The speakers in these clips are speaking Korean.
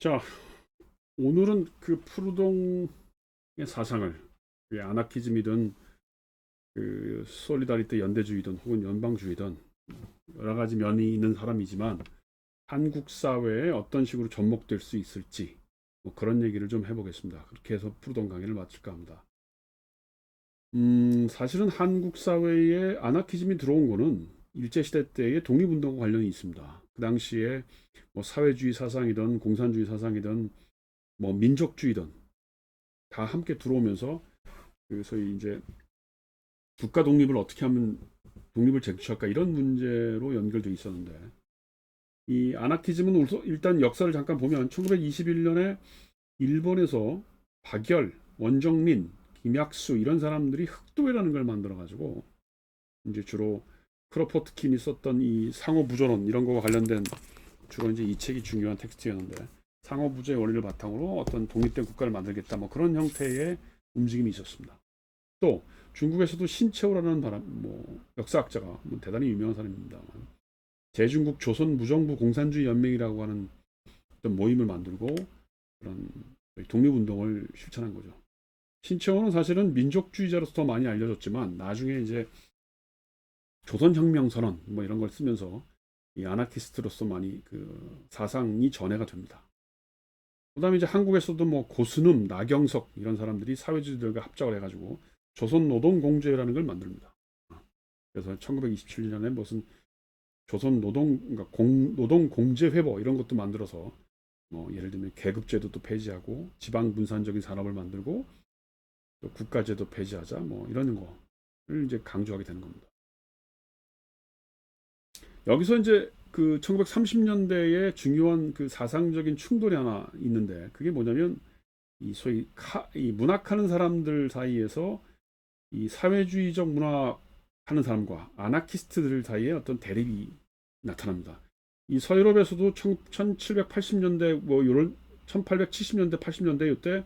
자, 오늘은 그 푸르동의 사상을 그 아나키즘이든 그 솔리다리티 연대주의든 혹은 연방주의든 여러 가지 면이 있는 사람이지만 한국 사회에 어떤 식으로 접목될 수 있을지 뭐 그런 얘기를 좀 해보겠습니다. 그렇게 해서 푸르동 강의를 마칠까 합니다. 음, 사실은 한국 사회에 아나키즘이 들어온 거는 일제시대 때의 독립운동과 관련이 있습니다. 그 당시에 뭐 사회주의 사상이든 공산주의 사상이든 뭐 민족주의든 다 함께 들어오면서 그 소위 이제 국가 독립을 어떻게 하면 독립을 쟁취할까 이런 문제로 연결돼 있었는데 이 아나키즘은 일단 역사를 잠깐 보면 1921년에 일본에서 박열, 원정민, 김약수 이런 사람들이 흑도회라는 걸 만들어 가지고 이제 주로 크로포트킨이 썼던 이 상호부조론 이런 거와 관련된 주로 이제 이 책이 중요한 텍스트였는데 상호부조의 원리를 바탕으로 어떤 독립된 국가를 만들겠다 뭐 그런 형태의 움직임이 있었습니다. 또 중국에서도 신채호라는 사람 뭐 역사학자가 뭐 대단히 유명한 사람입니다만 대중국 조선 무정부 공산주의 연맹이라고 하는 어떤 모임을 만들고 그런 독립운동을 실천한 거죠. 신채호는 사실은 민족주의자로서 더 많이 알려졌지만 나중에 이제 조선혁명 선언 뭐 이런 걸 쓰면서 이 아나키스트로서 많이 그 사상이 전해가 됩니다. 그다음에 이제 한국에서도 뭐 고스름, 나경석 이런 사람들이 사회주의들과 합작을 해가지고 조선 노동공제라는 걸 만듭니다. 그래서 1927년에 무슨 조선 노동 그러니까 공, 노동 공제 회보 이런 것도 만들어서 뭐 예를 들면 계급제도도 폐지하고 지방 분산적인 산업을 만들고 또 국가제도 폐지하자 뭐 이런 거를 이제 강조하게 되는 겁니다. 여기서 이제 그 1930년대에 중요한 그 사상적인 충돌이 하나 있는데 그게 뭐냐면 이 소위 카, 이 문학하는 사람들 사이에서 이 사회주의적 문학 하는 사람과 아나키스트들 사이에 어떤 대립이 나타납니다. 이 서유럽에서도 1780년대 뭐 이런 1870년대 80년대 이때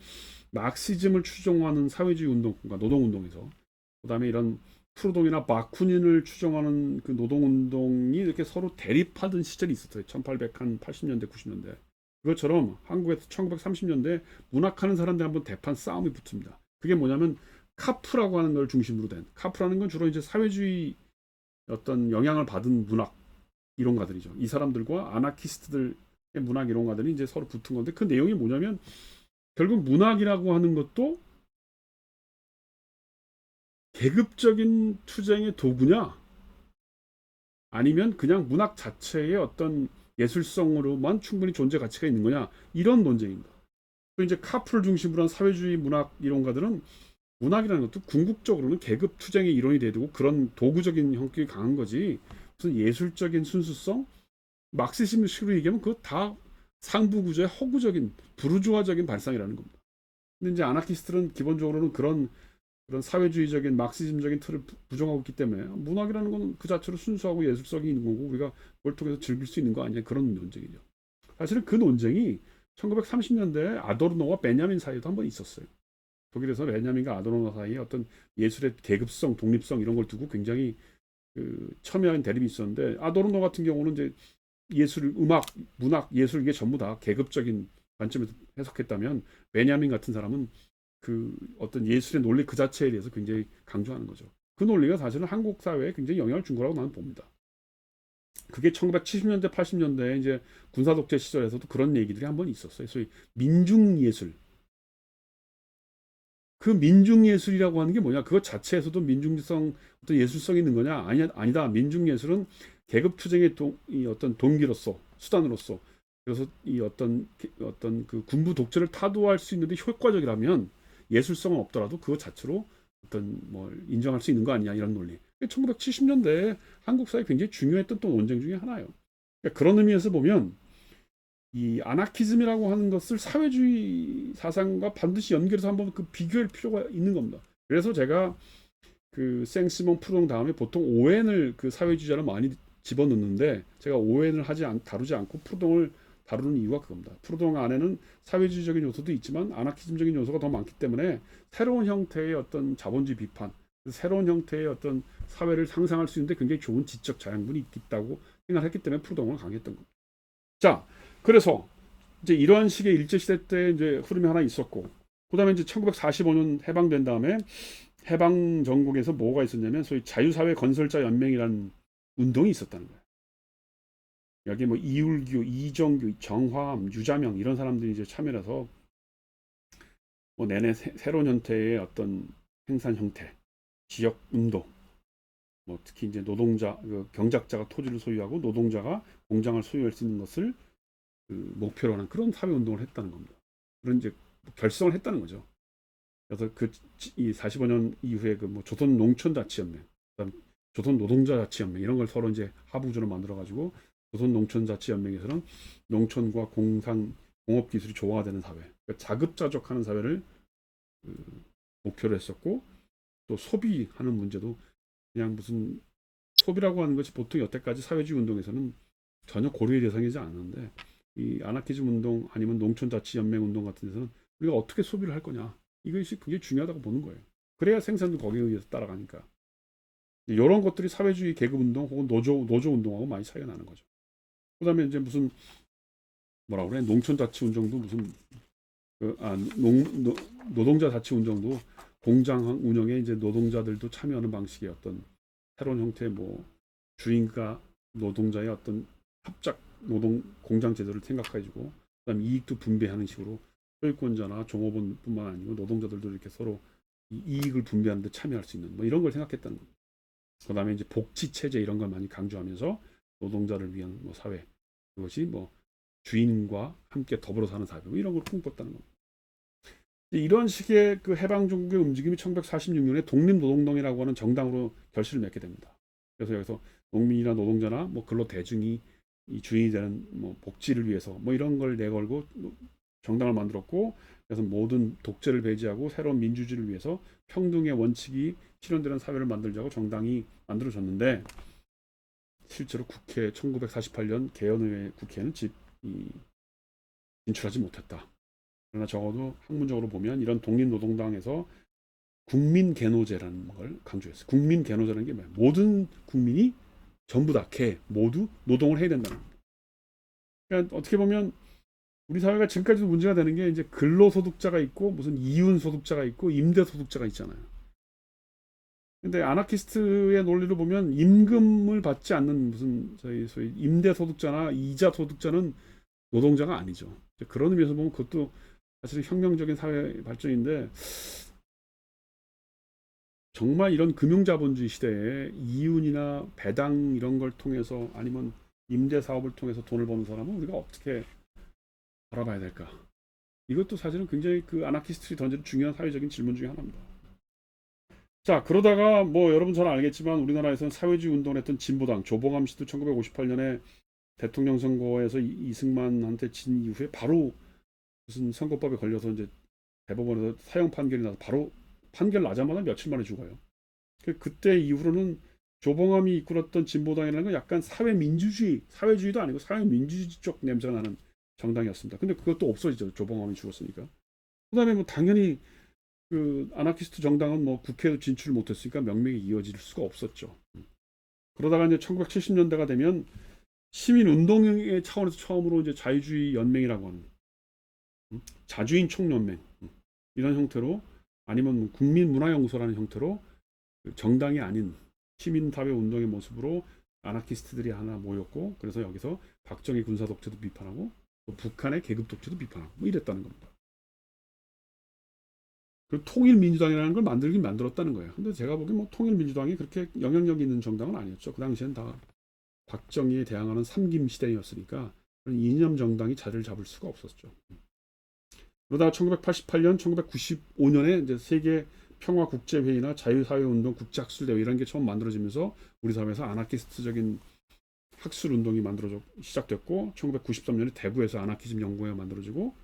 마크시즘을 추종하는 사회주의 운동, 그러니까 노동 운동에서 그다음에 이런 프루동이나 바쿠닌을 추종하는 그 노동운동이 이렇게 서로 대립하던 시절이 있었어요. 1880년대, 90년대. 그것처럼 한국에서 1930년대 문학하는 사람들 한번 대판 싸움이 붙습니다. 그게 뭐냐면 카프라고 하는 걸 중심으로 된 카프라는 건 주로 이제 사회주의 어떤 영향을 받은 문학 이론가들이죠. 이 사람들과 아나키스트들의 문학 이론가들이 이제 서로 붙은 건데 그 내용이 뭐냐면 결국 문학이라고 하는 것도 계급적인 투쟁의 도구냐 아니면 그냥 문학 자체의 어떤 예술성으로만 충분히 존재 가치가 있는 거냐 이런 논쟁입니다. 또 이제 카프를 중심으로 한 사회주의 문학 이론가들은 문학이라는 것도 궁극적으로는 계급 투쟁의 이론이 되고 그런 도구적인 형격이 강한 거지 무슨 예술적인 순수성 막시즘식으로 얘기하면 그거 다 상부 구조의 허구적인 부르주아적인 발상이라는 겁니다. 근데 이제 아나키스트는 기본적으로는 그런 그런 사회주의적인 막시즘적인 틀을 부정하고 있기 때문에 문학이라는 건 그 자체로 순수하고 예술성이 있는 거고 우리가 그걸 통해서 즐길 수 있는 거 아니냐 그런 논쟁이죠. 사실은 그 논쟁이 1930년대 아도르노와 베냐민 사이에도 한 번 있었어요. 독일에서 베냐민과 아도르노 사이에 어떤 예술의 계급성, 독립성 이런 걸 두고 굉장히 그 첨예한 대립이 있었는데 아도르노 같은 경우는 이제 예술, 음악, 문학, 예술 이게 전부 다 계급적인 관점에서 해석했다면 베냐민 같은 사람은 그 어떤 예술의 논리 그 자체에 대해서 굉장히 강조하는 거죠. 그 논리가 사실은 한국 사회에 굉장히 영향을 준 거라고 나는 봅니다. 그게 1970년대, 80년대 이제 군사 독재 시절에서도 그런 얘기들이 한 번 있었어요. 소위 민중 예술. 그 민중 예술이라고 하는 게 뭐냐? 그것 자체에서도 민중성 어떤 예술성이 있는 거냐? 아니 아니다. 민중 예술은 계급 투쟁의 동, 이 어떤 동기로서 수단으로서 그래서 이 어떤 어떤 그 군부 독재를 타도할 수 있는데 효과적이라면 예술성은 없더라도 그것 자체로 어떤 뭐 인정할 수 있는 거 아니냐 이런 논리. 1970년대에 한국 사회 굉장히 중요했던 또 논쟁 중에 하나예요. 그러니까 그런 의미에서 보면 이 아나키즘이라고 하는 것을 사회주의 사상과 반드시 연결해서 한번 그 비교할 필요가 있는 겁니다. 그래서 제가 그 생시몬 프롱 다음에 보통 오웬을 그 사회주의자를 많이 집어넣는데 제가 오웬을 하지 않, 다루지 않고 프로동을 다루는 이유가 그겁니다. 프로동 안에는 사회주의적인 요소도 있지만 아나키즘적인 요소가 더 많기 때문에 새로운 형태의 어떤 자본주의 비판, 새로운 형태의 어떤 사회를 상상할 수 있는데 굉장히 좋은 지적 자양분이 있다고 생각했기 때문에 프로동을 강했던 겁니다. 자, 그래서 이제 이런 식의 일제 시대 때 이제 흐름이 하나 있었고 그다음에 이제 1945년 해방된 다음에 해방 전국에서 뭐가 있었냐면 소위 자유사회 건설자 연맹이라는 운동이 있었다는 거예요. 여기 뭐 이울규, 이정규, 정화암, 유자명 이런 사람들이 이제 참여해서 뭐 내내 새, 새로운 형태의 어떤 생산 형태, 지역 운동, 뭐 특히 이제 노동자, 그 경작자가 토지를 소유하고 노동자가 공장을 소유할 수 있는 것을 그 목표로 하는 그런 사회 운동을 했다는 겁니다. 그런 이제 결성을 했다는 거죠. 그래서 그 이 45년 이후에 그 뭐 조선 농촌 자치 연맹, 그다음 조선 노동자 자치 연맹 이런 걸 서로 이제 하부구조로 만들어 가지고 조선 농촌 자치 연맹에서는 농촌과 공상 공업 기술이 조화되는 사회, 그러니까 자급자족하는 사회를 그 목표로 했었고 또 소비하는 문제도 그냥 무슨 소비라고 하는 것이 보통 여태까지 사회주의 운동에서는 전혀 고려의 대상이지 않는데 이 아나키즘 운동 아니면 농촌 자치 연맹 운동 같은 데서는 우리가 어떻게 소비를 할 거냐 이것이 굉장히 중요하다고 보는 거예요. 그래야 생산도 거기에 의해서 따라가니까 이런 것들이 사회주의 계급 운동 혹은 노조 노조 운동하고 많이 차이가 나는 거죠. 그다음에 이제 무슨 뭐라 그래 농촌 자치 운동도 무슨 그, 아, 농, 노, 노동자 자치 운동도 공장 운영에 이제 노동자들도 참여하는 방식의 어떤 새로운 형태의 뭐 주인과 노동자의 어떤 합작 노동 공장 제도를 생각해주고 그다음 이익도 분배하는 식으로 소유권자나 종업원뿐만 아니고 노동자들도 이렇게 서로 이 이익을 분배하는데 참여할 수 있는 뭐 이런 걸 생각했다는 겁니다. 그다음에 이제 복지 체제 이런 걸 많이 강조하면서 노동자를 위한 뭐 사회 그것이 뭐 주인과 함께 더불어 사는 사회 뭐 이런 걸 꿈꿨다는 겁니다. 이런 식의 그 해방 종국의 움직임이 1946년에 독립노동당이라고 하는 정당으로 결실을 맺게 됩니다. 그래서 여기서 농민이나 노동자나 뭐 근로 대중이 이 주인이 되는 뭐 복지를 위해서 뭐 이런 걸 내걸고 정당을 만들었고 그래서 모든 독재를 배제하고 새로운 민주주의를 위해서 평등의 원칙이 실현되는 사회를 만들자고 정당이 만들어졌는데 실제로 국회 1948년 개헌의회 국회는 집, 이, 진출하지 못했다. 그러나 적어도 학문적으로 보면 이런 독립노동당에서 국민 개노제라는 걸 강조했어요. 국민 개노제라는 게 뭐예요? 모든 국민이 전부 다 개, 모두 노동을 해야 된다는. 그러니까 어떻게 보면 우리 사회가 지금까지도 문제가 되는 게 이제 근로소득자가 있고 무슨 이윤소득자가 있고 임대소득자가 있잖아요. 근데 아나키스트의 논리를 보면 임금을 받지 않는 무슨 저희 소위 임대 소득자나 이자 소득자는 노동자가 아니죠. 그런 의미에서 보면 그것도 사실 혁명적인 사회 발전인데 정말 이런 금융자본주의 시대에 이윤이나 배당 이런 걸 통해서 아니면 임대 사업을 통해서 돈을 버는 사람은 우리가 어떻게 알아봐야 될까? 이것도 사실은 굉장히 그 아나키스트들이 던지는 중요한 사회적인 질문 중에 하나입니다. 자, 그러다가 뭐 여러분 잘 알겠지만 우리나라에서는 사회주의 운동을 했던 진보당 조봉암 씨도 1958년에 대통령 선거에서 이- 이승만한테 진 이후에 바로 무슨 선거법에 걸려서 이제 대법원에서 사형 판결이 나서 바로 판결 나자마자 며칠 만에 죽어요. 그- 그때 이후로는 조봉암이 이끌었던 진보당이라는 건 약간 사회민주주의, 사회주의도 아니고 사회민주주의 쪽 냄새가 나는 정당이었습니다. 근데 그것도 없어지죠. 조봉암이 죽었으니까. 그 다음에 뭐 당연히 그 아나키스트 정당은 뭐 국회에도 진출을 못했으니까 명맥이 이어질 수가 없었죠. 그러다가 이제 1970년대가 되면 시민 운동의 차원에서 처음으로 이제 자유주의 연맹이라고 하는 음, 자주인 총연맹 음, 이런 형태로 아니면 뭐 국민문화연구소라는 형태로 그 정당이 아닌 시민사회 운동의 모습으로 아나키스트들이 하나 모였고 그래서 여기서 박정희 군사 독재도 비판하고 또 북한의 계급 독재도 비판하고 뭐 이랬다는 겁니다. 그 통일민주당이라는 걸 만들긴 만들었다는 거예요. 근데 제가 보기엔 뭐 통일민주당이 그렇게 영향력 있는 정당은 아니었죠. 그 당시엔 다 박정희에 대항하는 삼김 시대였으니까 그런 이념 정당이 자리를 잡을 수가 없었죠. 그러다가 1988년, 1995년에 이제 세계 평화 국제 회의나 자유사회 운동 국제 학술 대회 이런 게 처음 만들어지면서 우리 사회에서 아나키스트적인 학술 운동이 만들어져 시작됐고 1993년에 대구에서 아나키즘 연구회가 만들어지고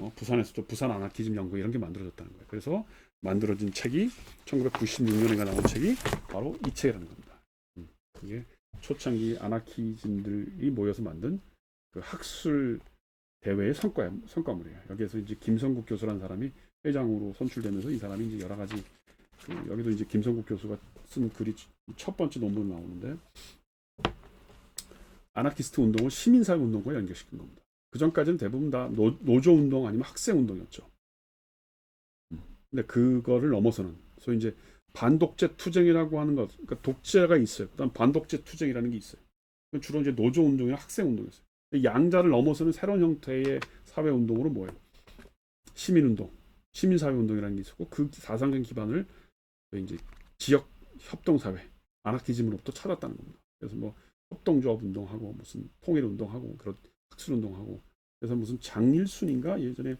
어, 부산에서도 부산 아나키즘 연구 이런 게 만들어졌다는 거예요. 그래서 만들어진 책이 1996년에 나온 책이 바로 이 책이라는 겁니다. 음, 이게 초창기 아나키즘들이 모여서 만든 그 학술 대회의 성과 성과물이에요. 여기에서 이제 김성국 교수라는 사람이 회장으로 선출되면서 이 사람이 이제 여러 가지 그 여기도 이제 김성국 교수가 쓴 글이 첫 번째 논문 나오는데 아나키스트 운동을 시민사회 운동과 연결시킨 겁니다. 그 전까지는 대부분 다 노, 노조 운동 아니면 학생 운동이었죠. 근데 그거를 넘어서는 소위 이제 반독재 투쟁이라고 하는 것, 그러니까 독재가 있어요. 그다음 반독재 투쟁이라는 게 있어요. 주로 이제 노조 운동이나 학생 운동이었어요. 양자를 넘어서는 새로운 형태의 사회 운동으로 뭐예요? 시민 운동, 시민 사회 운동이라는 게 있었고 그 사상적 기반을 이제 지역 협동 사회, 아나키즘으로부터 찾았다는 겁니다. 그래서 뭐 협동조합 운동하고 무슨 통일 운동하고 그런 학술 운동하고 그래서 무슨 장일순인가 예전에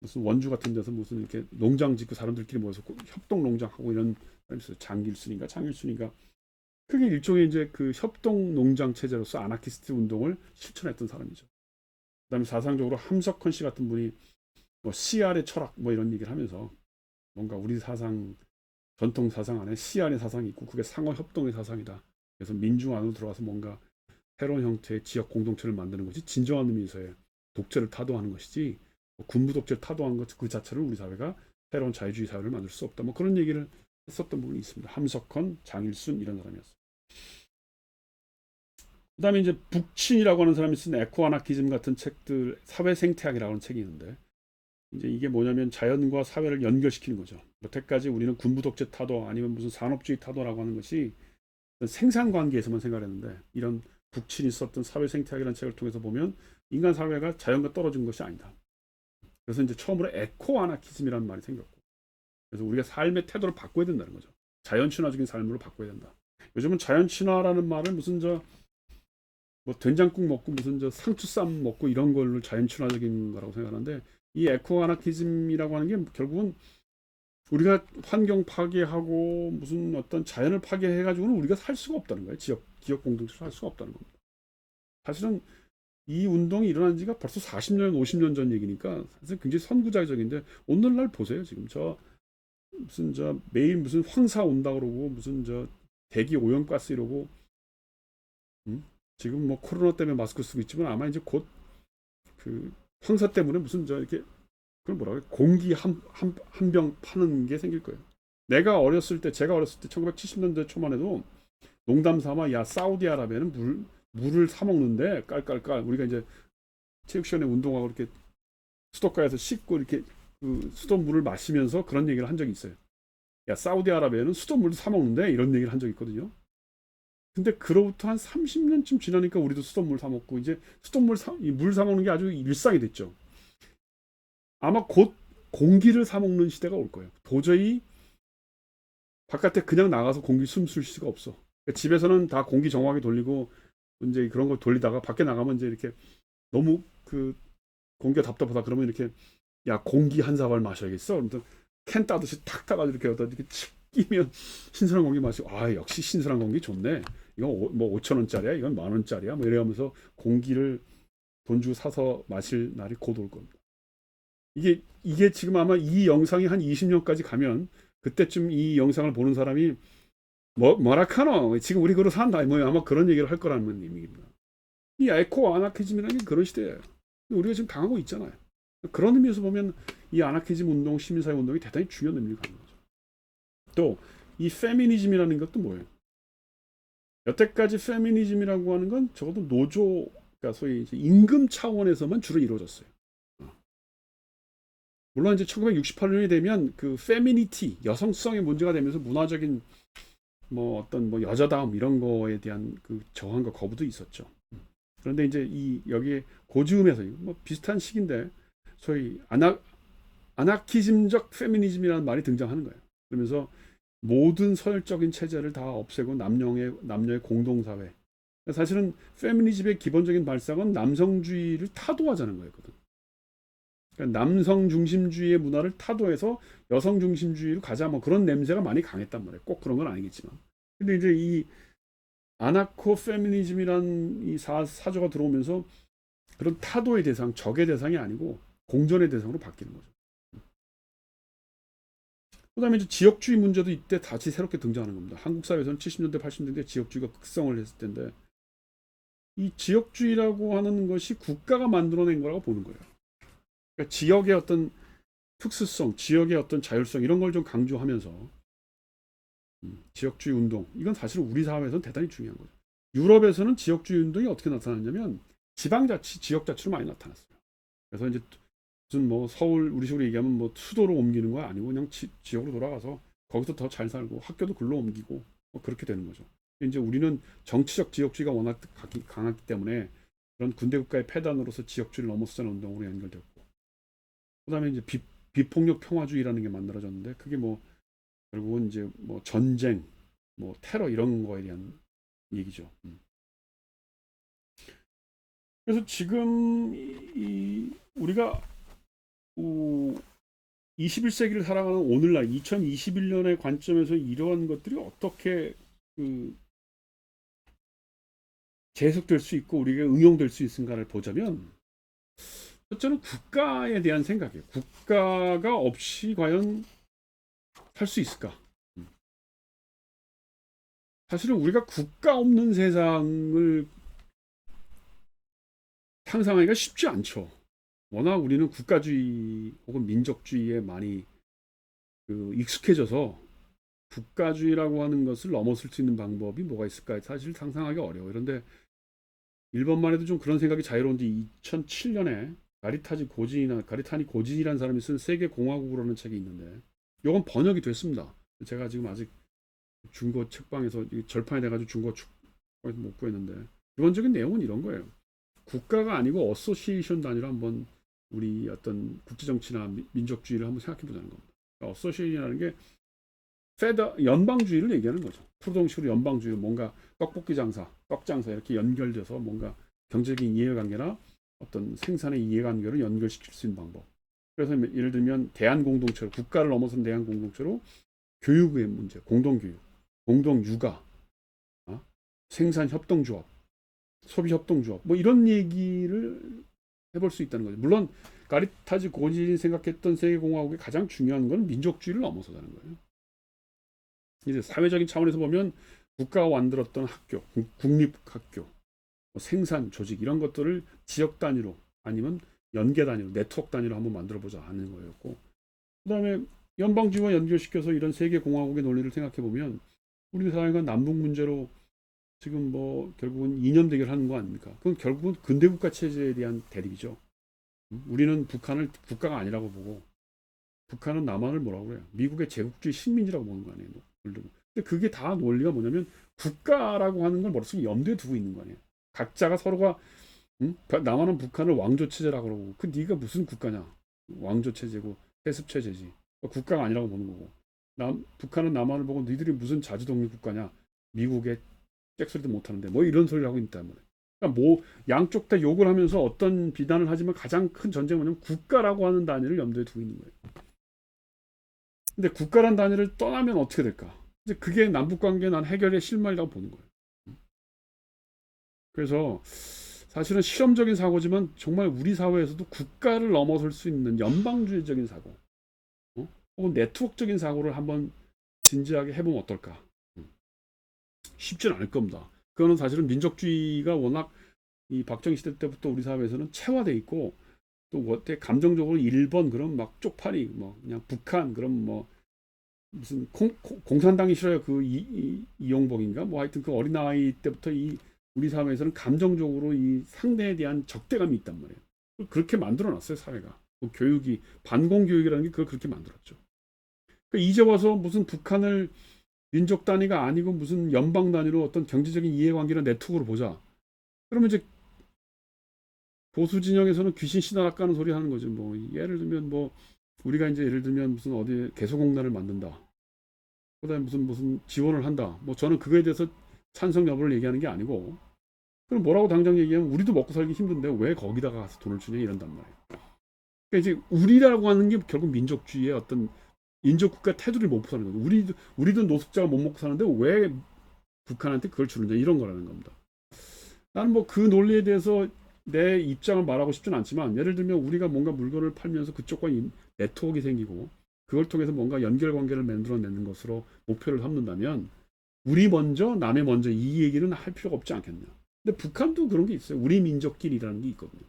무슨 원주 같은 데서 무슨 이렇게 농장 짓고 사람들끼리 모여서 꼭 협동 농장하고 이런 사람이 있어요. 장길순인가 장일순인가 그게 일종의 이제 그 협동 농장 체제로서 아나키스트 운동을 실천했던 사람이죠. 그다음에 사상적으로 함석헌 씨 같은 분이 뭐 CR의 철학 뭐 이런 얘기를 하면서 뭔가 우리 사상 전통 사상 안에 CR의 사상이 있고 그게 상호 협동의 사상이다. 그래서 민중 안으로 들어가서 뭔가 새로운 형태의 지역 공동체를 만드는 것이 진정한 의미에서의 독재를 타도하는 것이지 뭐 군부 독재를 타도하는 것그 자체를 우리 사회가 새로운 자유주의 사회를 만들 수 없다. 뭐 그런 얘기를 했었던 부분이 있습니다. 함석헌, 장일순 이런 사람이었어요. 그다음에 이제 북친이라고 하는 사람이 쓴 에코 아나키즘 같은 책들 사회 생태학이라고 하는 책이 있는데 이제 이게 뭐냐면 자연과 사회를 연결시키는 거죠. 여태까지 우리는 군부 독재 타도 아니면 무슨 산업주의 타도라고 하는 것이 생산 관계에서만 생각했는데 이런 북친이 썼던 사회 생태학이라는 책을 통해서 보면 인간 사회가 자연과 떨어진 것이 아니다. 그래서 이제 처음으로 에코 아나키즘이라는 말이 생겼고 그래서 우리가 삶의 태도를 바꿔야 된다는 거죠. 자연 친화적인 삶으로 바꿔야 된다. 요즘은 자연 친화라는 말을 무슨 저 뭐 된장국 먹고 무슨 저 상추쌈 먹고 이런 걸로 자연 친화적인 거라고 생각하는데 이 에코 아나키즘이라고 하는 게 결국은 우리가 환경 파괴하고 무슨 어떤 자연을 파괴해 가지고는 우리가 살 수가 없다는 거예요. 지역 기업 공동체를 할 수가 없다는 겁니다. 사실은 이 운동이 일어난 지가 벌써 40년, 50년 전 얘기니까 사실 굉장히 선구자적인데 오늘날 보세요. 지금 저 무슨 저 매일 무슨 황사 온다 그러고 무슨 저 대기 오염가스 이러고 음? 지금 뭐 코로나 때문에 마스크 쓰고 있지만 아마 이제 곧 그 황사 때문에 무슨 저 이렇게 그걸 뭐라고 해 공기 한한한 병 파는 게 생길 거예요. 내가 어렸을 때 제가 어렸을 때 1970년대 초만 해도 농담 삼아 야 사우디아라비아는 물 물을 사 먹는데 깔깔깔 우리가 이제 체육 시간에 운동하고 이렇게 수도가에서 씻고 이렇게 그 수돗물을 마시면서 그런 얘기를 한 적이 있어요. 야 사우디아라비아는 수돗물도 사 먹는데 이런 얘기를 한 적이 있거든요. 근데 그로부터 한 30년쯤 지나니까 우리도 수돗물 사 먹고 이제 수돗물 사, 물사 먹는 게 아주 일상이 됐죠. 아마 곧 공기를 사 먹는 시대가 올 거예요. 도저히 바깥에 그냥 나가서 공기 숨 쉴 수가 없어. 그러니까 집에서는 다 공기 정화기 돌리고 이제 그런 걸 돌리다가 밖에 나가면 이제 이렇게 너무 그 공기가 답답하다 그러면 이렇게 야 공기 한 사발 마셔야겠어. 그러면 캔 따듯이 탁 타가지고 이렇게 어떤 이렇게 칙 끼면 신선한 공기 마시고 아 역시 신선한 공기 좋네. 이건 오, 뭐 5천 원짜리야, 이건 만 원짜리야, 뭐 이러면서 공기를 돈 주고 사서 마실 날이 곧 올 겁니다. 이게 이게 지금 아마 이 영상이 한 20년까지 가면 그때쯤 이 영상을 보는 사람이 뭐 뭐라카노 지금 우리 그로 산다 뭐 아마 그런 얘기를 할 거라는 의미입니다. 이 에코 아나키즘이라는 게 그런 시대예요. 우리가 지금 당하고 있잖아요. 그런 의미에서 보면 이 아나키즘 운동, 시민사회 운동이 대단히 중요한 의미를 갖는 거죠. 또 이 페미니즘이라는 것도 뭐예요? 여태까지 페미니즘이라고 하는 건 적어도 노조, 그러니까 소위 임금 차원에서만 주로 이루어졌어요. 물론 이제 1968년이 되면 그 페미니티, 여성성의 문제가 되면서 문화적인 뭐 어떤 뭐 여자다움 이런 거에 대한 그 저항과 거부도 있었죠. 그런데 이제 이 여기에 고즈음에서 뭐 비슷한 시기인데 소위 아나 아나키즘적 페미니즘이라는 말이 등장하는 거예요. 그러면서 모든 서열적인 체제를 다 없애고 남녀의 남녀의 공동 사회. 사실은 페미니즘의 기본적인 발상은 남성주의를 타도하자는 거였거든. 그러니까 남성 중심주의의 문화를 타도해서 여성 중심주의로 가자 뭐 그런 냄새가 많이 강했단 말이에요. 꼭 그런 건 아니겠지만. 근데 이제 이 아나코 페미니즘이란 이 사, 사조가 들어오면서 그런 타도의 대상, 적의 대상이 아니고 공존의 대상으로 바뀌는 거죠. 그다음에 이제 지역주의 문제도 이때 다시 새롭게 등장하는 겁니다. 한국 사회에서는 70년대, 80년대 지역주의가 극성을 했을 텐데 이 지역주의라고 하는 것이 국가가 만들어낸 거라고 보는 거예요. 그러니까 지역의 어떤 특수성, 지역의 어떤 자율성 이런 걸 좀 강조하면서 음, 지역주의 운동 이건 사실 우리 사회에서는 대단히 중요한 거죠. 유럽에서는 지역주의 운동이 어떻게 나타났냐면 지방자치, 지역자치로 많이 나타났어요. 그래서 이제 무슨 뭐 서울 우리식으로 얘기하면 뭐 수도로 옮기는 거 아니고 그냥 지, 지역으로 돌아가서 거기서 더 잘 살고 학교도 글로 옮기고 뭐 그렇게 되는 거죠. 이제 우리는 정치적 지역주의가 워낙 강하기, 때문에 그런 군대 국가의 폐단으로서 지역주의를 넘어서자는 운동으로 연결됐고 그다음에 이제 비, 비폭력 평화주의라는 게 만들어졌는데 그게 뭐 결국은 이제 뭐 전쟁, 뭐 테러 이런 거에 대한 얘기죠. 음. 그래서 지금 이, 이 우리가 우, 21세기를 살아가는 오늘날 2021년의 관점에서 이러한 것들이 어떻게 그 계속될 수 있고 우리가 응용될 수 있는가를 보자면 첫째는 국가에 대한 생각이에요. 국가가 없이 과연 살 수 있을까? 음. 사실은 우리가 국가 없는 세상을 상상하기가 쉽지 않죠. 워낙 우리는 국가주의 혹은 민족주의에 많이 그 익숙해져서 국가주의라고 하는 것을 넘어설 수 있는 방법이 뭐가 있을까 사실 상상하기 어려워. 그런데 일본만 해도 좀 그런 생각이 자유로운데 2007년에 가리타지 고진이나 가리타니 고진이라는 사람이 쓴 세계 공화국이라는 책이 있는데 이건 번역이 됐습니다. 제가 지금 아직 중고 책방에서 절판이 돼가지고 중고 책방에서 못 구했는데 기본적인 내용은 이런 거예요. 국가가 아니고 어소시에이션 단위로 한번 우리 어떤 국제 정치나 민족주의를 한번 생각해 보자는 겁니다. 어소시에이션이라는 게 페더 연방주의를 얘기하는 거죠. 프로동식으로 연방주의 뭔가 떡볶이 장사, 떡 장사 이렇게 연결돼서 뭔가 경제적인 이해관계나 어떤 생산의 이해관계를 연결시킬 수 있는 방법. 그래서 예를 들면 대한 공동체로 국가를 넘어선 대한 공동체로 교육의 문제, 공동 교육, 공동 육아, 어? 생산 협동조합, 소비 협동조합, 뭐 이런 얘기를 해볼 수 있다는 거죠. 물론 가리타지 고진이 생각했던 세계공화국의 가장 중요한 건 민족주의를 넘어서다는 거예요. 이제 사회적인 차원에서 보면 국가가 만들었던 학교, 국립학교, 뭐 생산 조직 이런 것들을 지역 단위로 아니면 연계 단위로 네트워크 단위로 한번 만들어 보자 하는 거였고 그다음에 연방주의와 연결시켜서 이런 세계 공화국의 논리를 생각해 보면 우리 사회가 남북 문제로 지금 뭐 결국은 이념 대결하는 거 아닙니까? 그건 결국은 근대 국가 체제에 대한 대립이죠. 우리는 북한을 국가가 아니라고 보고 북한은 남한을 뭐라고 그래요? 미국의 제국주의 식민지라고 보는 거 아니에요? 근데 그게 다 논리가 뭐냐면 국가라고 하는 걸 머릿속에 염두에 두고 있는 거 아니에요? 각자가 서로가 응? 남한은 북한을 왕조 체제라고 그러고 그 네가 무슨 국가냐? 왕조 체제고 세습 체제지. 국가가 아니라고 보는 거고. 남 북한은 남한을 보고 니들이 무슨 자주독립 국가냐? 미국의 잭소리도 못 하는데 뭐 이런 소리를 하고 있단 말이에요. 그러니까 뭐 양쪽 다 욕을 하면서 어떤 비난을 하지만 가장 큰 전쟁은 뭐냐면 국가라고 하는 단위를 염두에 두고 있는 거예요. 근데 국가란 단위를 떠나면 어떻게 될까? 이제 그게 남북 관계 난 해결의 실마리라고 보는 거예요. 그래서 사실은 실험적인 사고지만 정말 우리 사회에서도 국가를 넘어설 수 있는 연방주의적인 사고, 어? 혹은 네트워크적인 사고를 한번 진지하게 해보면 어떨까? 쉽지는 않을 겁니다. 그거는 사실은 민족주의가 워낙 이 박정희 시대 때부터 우리 사회에서는 체화돼 있고 또 어때 감정적으로 일본 그럼 막 쪽팔이 뭐 그냥 북한 그럼 뭐 무슨 공, 공산당이 싫어요 그 이, 이, 이용복인가 뭐 하여튼 그 어린 아이 때부터 이 우리 사회에서는 감정적으로 이 상대에 대한 적대감이 있단 말이에요. 그렇게 만들어 놨어요 사회가. 그 교육이 반공 교육이라는 게 그걸 그렇게 만들었죠. 그러니까 이제 와서 무슨 북한을 민족 단위가 아니고 무슨 연방 단위로 어떤 경제적인 이해관계나 네트워크로 보자. 그러면 이제 보수 진영에서는 귀신 신하락가는 소리 하는 거죠. 뭐 예를 들면 뭐 우리가 이제 예를 들면 무슨 어디 개소공단을 만든다. 그다음에 무슨 무슨 지원을 한다. 뭐 저는 그거에 대해서 찬성 여부를 얘기하는 게 아니고 그럼 뭐라고 당장 얘기하면 우리도 먹고 살기 힘든데 왜 거기다가 가서 돈을 주냐 이런단 말이에요. 그러니까 이제 우리라고 하는 게 결국 민족주의의 어떤 인족국가 태도를 못 사는 거죠. 우리도 우리도 노숙자가 못 먹고 사는데 왜 북한한테 그걸 주느냐 이런 거라는 겁니다. 나는 뭐 그 논리에 대해서 내 입장을 말하고 싶지는 않지만 예를 들면 우리가 뭔가 물건을 팔면서 그쪽과 네트워크가 생기고 그걸 통해서 뭔가 연결 관계를 만들어내는 것으로 목표를 삼는다면 우리 먼저 남의 먼저 이 얘기는 할 필요가 없지 않겠냐. 근데 북한도 그런 게 있어요. 우리 민족끼리라는 게 있거든요.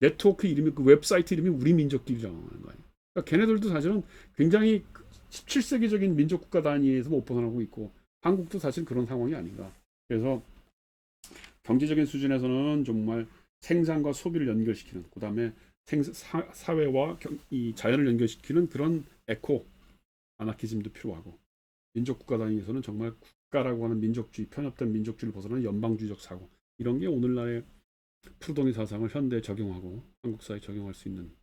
네트워크 이름이 그 웹사이트 이름이 우리 민족끼리라고 하는 거예요. 그러니까 걔네들도 사실은 굉장히 17세기적인 민족 국가 단위에서 못 벗어나고 있고 한국도 사실 그런 상황이 아닌가. 그래서 경제적인 수준에서는 정말 생산과 소비를 연결시키는 그다음에 생, 사, 사회와 경, 이 자연을 연결시키는 그런 에코 아나키즘도 필요하고 민족 국가 단위에서는 정말 국가라고 하는 민족주의 편협된 민족주의를 벗어나는 연방주의적 사고 이런 게 오늘날의 푸르동의 사상을 현대에 적용하고 한국 사회에 적용할 수 있는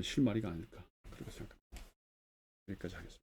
실마리가 아닐까 그렇게 생각합니다. 여기까지 하겠습니다.